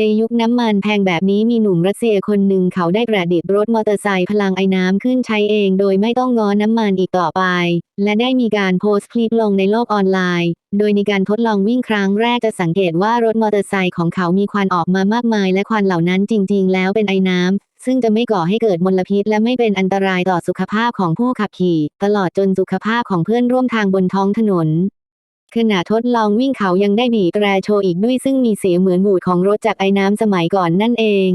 ในยุคน้ำมันแพงแบบนี้มีหนุ่มรัสเซียคนหนึ่งเขาได้ประดิษฐ์รถมอเตอร์ไซค์พลังไอ้น้ำขึ้นใช้เองโดยไม่ต้องง้อน้ำมันอีกต่อไป และได้มีการโพสต์คลิปลงในโลกออนไลน์ โดยในการทดลองวิ่งครั้งแรกจะสังเกตว่ารถมอเตอร์ไซค์ของเขามีควันออกมามากมาย และควันเหล่านั้นจริง ๆ แล้วเป็นไอ้น้ำซึ่งจะไม่ก่อให้เกิดมลพิษ และไม่เป็นอันตรายต่อสุขภาพของผู้ขับขี่ ตลอดจนสุขภาพของเพื่อนร่วมทางบนท้องถนน ขณะทดลองวิ่งเขายังได้บีบแตรโชว์อีกด้วยซึ่งมีเสียงเหมือนบูดของรถจากไอ้น้ำสมัยก่อนนั่นเอง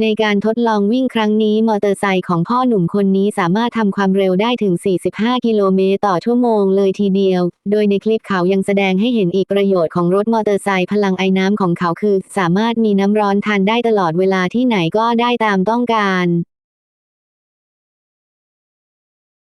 ในการทดลองวิ่งครั้งนี้มอเตอร์ไซค์ของพ่อหนุ่มคนนี้สามารถทำความเร็วได้ถึง 45 กิโลเมตรต่อชั่วโมงเลยทีเดียว โดยในคลิปเขายังแสดงให้เห็นอีกประโยชน์ของรถมอเตอร์ไซค์พลังไอ้น้ำของเขาคือ สามารถมีน้ำร้อนทานได้ตลอดเวลาที่ไหนก็ได้ตามต้องการ